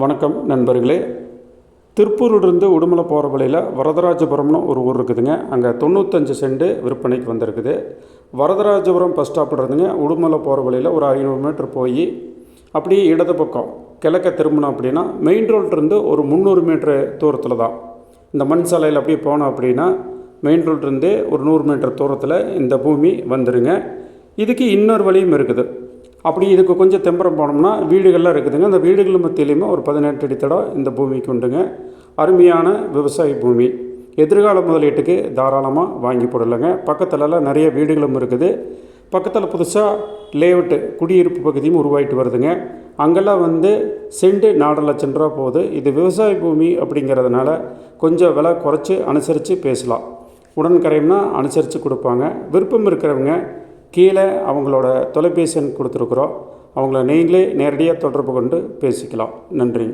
வணக்கம் நண்பர்களே. திருப்பூரிலிருந்து உடுமலை போகிற வழியில் வரதராஜபுரம்னு ஒரு ஊர் இருக்குதுங்க. அங்கே தொண்ணூத்தஞ்சு சென்ட் விற்பனைக்கு வந்திருக்குது. வரதராஜபுரம் பஸ் ஸ்டாப்பில் இருந்துங்க உடுமலை போகிற வழியில் ஒரு ஐநூறு மீட்டர் போய் அப்படியே இடது பக்கம் கிழக்க திரும்பினோம் அப்படின்னா மெயின் ரோட்லேருந்து ஒரு முந்நூறு மீட்ரு தூரத்தில் தான் இந்த மண் சாலையில் அப்படியே போனோம் அப்படின்னா மெயின் ரோட்லேருந்தே ஒரு நூறு மீட்டர் தூரத்தில் இந்த பூமி வந்துடுங்க இதுக்கு இன்னொரு வழியும் இருக்குது. அப்படி இதுக்கு கொஞ்சம் தெம்பரம் போனோம்னா வீடுகள்லாம் இருக்குதுங்க. அந்த வீடுகள் மத்தியிலையுமே ஒரு பதினெட்டு அடித்தடம் இந்த பூமிக்கு உண்டுங்க. அருமையான விவசாய பூமி. எதிர்கால முதலீட்டுக்கு தாராளமாக வாங்கி போடலைங்க. பக்கத்துலலாம் நிறைய வீடுகளும் இருக்குது. பக்கத்தில் புதுசாக லேஅவுட்டு குடியிருப்பு பகுதியும் உருவாயிட்டு வருதுங்க. அங்கெல்லாம் வந்து செண்டு நாலு லட்சம் ரூபா போகுது. இது விவசாய பூமி அப்படிங்கிறதுனால கொஞ்சம் விலை குறைச்சி அனுசரித்து பேசலாம். உடன் கரையம்னா அனுசரித்து கொடுப்பாங்க. விருப்பம் இருக்கிறவங்க கீழே அவங்களோட தொலைபேசி எண் கொடுத்துருக்குறோம். அவங்கள நீங்களே நேரடியாக தொடர்பு கொண்டு பேசிக்கலாம். நன்றி.